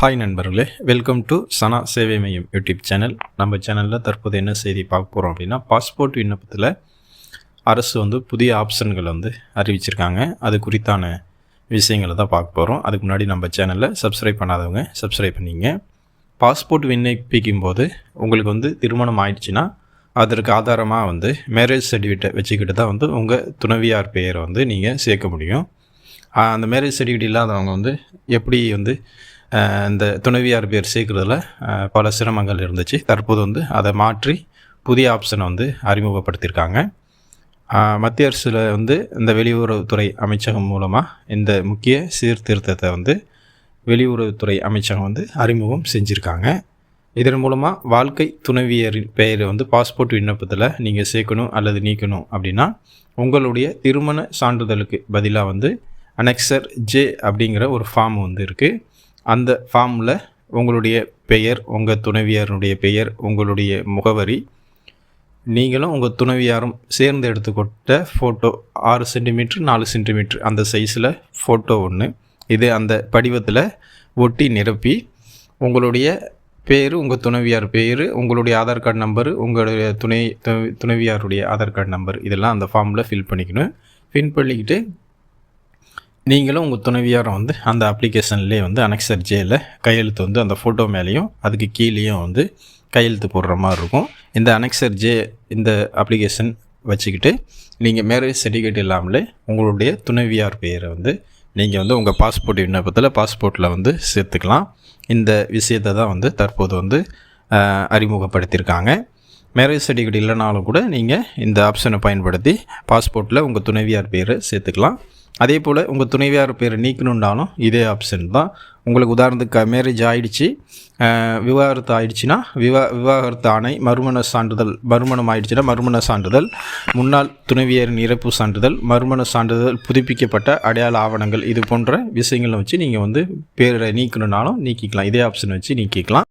Hi நண்பர்களே welcome to சனா சேவை மையம் யூடியூப் சேனல் நம்ம சேனலில் தற்போது என்ன செய்தி பார்க்க போகிறோம் அப்படின்னா பாஸ்போர்ட் விண்ணப்பத்தில் அரசு வந்து புதிய ஆப்ஷன்களை வந்து அறிவிச்சிருக்காங்க. அது குறித்தான விஷயங்களை தான் பார்க்க போகிறோம் அதுக்கு முன்னாடி நம்ம சேனலில் சப்ஸ்கிரைப் பண்ணாதவங்க சப்ஸ்கிரைப் பண்ணிங்க. பாஸ்போர்ட் விண்ணப்பிக்கும் போது உங்களுக்கு வந்து திருமணம் ஆயிடுச்சுன்னா அதற்கு ஆதாரமாக வந்து மேரேஜ் சர்டிஃபிகேட்டை வச்சுக்கிட்டு தான் வந்து உங்கள் துணவியார் பெயரை வந்து நீங்கள் சேர்க்க முடியும். அந்த மேரேஜ் சர்டிஃபிகேட் இல்லாதவங்க வந்து எப்படி வந்து இந்த துணைவியார் பேர் சேர்க்குறதுல பல சிரமங்கள் இருந்துச்சு. தற்போது வந்து அதை மாற்றி புதிய ஆப்ஷனை வந்து அறிமுகப்படுத்தியிருக்காங்க. மத்திய அரசில் வந்து இந்த வெளியுறவுத்துறை அமைச்சகம் மூலமாக இந்த முக்கிய சீர்திருத்தத்தை வந்து வெளியுறவுத்துறை அமைச்சகம் வந்து அறிமுகம் செஞ்சுருக்காங்க. இதன் மூலமாக வாழ்க்கை துணைவியரின் பெயரை வந்து பாஸ்போர்ட் விண்ணப்பத்தில் நீங்கள் சேர்க்கணும் அல்லது நீக்கணும் அப்படின்னா உங்களுடைய திருமண சான்றிதழுக்கு பதிலாக வந்து அனெக்சர் ஜே அப்படிங்கிற ஒரு ஃபார்ம் வந்து இருக்குது அந்த ஃபார்மில் உங்களுடைய பெயர் உங்கள் துணைவியாருடைய பெயர் உங்களுடைய முகவரி நீங்களும் உங்கள் துணைவியாரும் சேர்ந்து எடுத்துக்கொட்ட ஃபோட்டோ ஆறு சென்டிமீட்ரு நாலு சென்டிமீட்ரு அந்த சைஸில் ஃபோட்டோ ஒன்று இது அந்த படிவத்தில் ஒட்டி நிரப்பி உங்களுடைய பேர் உங்கள் துணைவியார் பேர் உங்களுடைய ஆதார் கார்டு நம்பரு உங்களுடைய துணை துணை- துணைவியாருடைய ஆதார் கார்டு நம்பர் இதெல்லாம் அந்த ஃபார்மில் ஃபில் பண்ணிக்கணும். ஃபில் பண்ணிக்கிட்டு நீங்களும் உங்கள் துணைவியாரும் வந்து அந்த அப்ளிகேஷன்லேயே வந்து அனெக்சர் ஜேயில் கையெழுத்து வந்து அந்த ஃபோட்டோ மேலேயும் அதுக்கு கீழேயும் வந்து கையெழுத்து போடுற மாதிரி இருக்கும். இந்த அனெக்சர் ஜே இந்த அப்ளிகேஷன் வச்சுக்கிட்டு நீங்கள் மேரேஜ் சர்டிஃபிகேட் இல்லாமலே உங்களுடைய துணைவியார் பெயரை வந்து நீங்கள் வந்து உங்கள் பாஸ்போர்ட் விண்ணப்பத்தில் பாஸ்போர்ட்டில் வந்து சேர்த்துக்கலாம். இந்த விஷயத்தை தான் வந்து தற்போது வந்து அறிமுகப்படுத்தியிருக்காங்க. மேரேஜ் சர்டிஃபிகேட் இல்லைனாலும் கூட நீங்கள் இந்த ஆப்ஷனை பயன்படுத்தி பாஸ்போர்ட்டில் உங்கள் துணைவியார் பேரை சேர்த்துக்கலாம். அதே போல் உங்கள் துணைவியார் பேரை நீக்கணுன்னாலும் இதே ஆப்ஷன் தான். உங்களுக்கு உதாரணத்துக்கு மேரேஜ் ஆகிடுச்சு விவாகரத்து ஆயிடுச்சுன்னா விவா விவாகரத்து ஆணை மறுமண சான்றிதழ் மறுமணம் ஆயிடுச்சுன்னா மறுமண சான்றிதழ் முன்னாள் துணைவியரின் இறப்பு சான்றிதழ் மறுமண சான்றிதழ் புதுப்பிக்கப்பட்ட அடையாள ஆவணங்கள் இது போன்ற விஷயங்களை வச்சு நீங்கள் வந்து பேரை நீக்கணுன்னாலும் நீக்கிக்கலாம். இதே ஆப்ஷன் வச்சு நீக்கிக்கலாம்.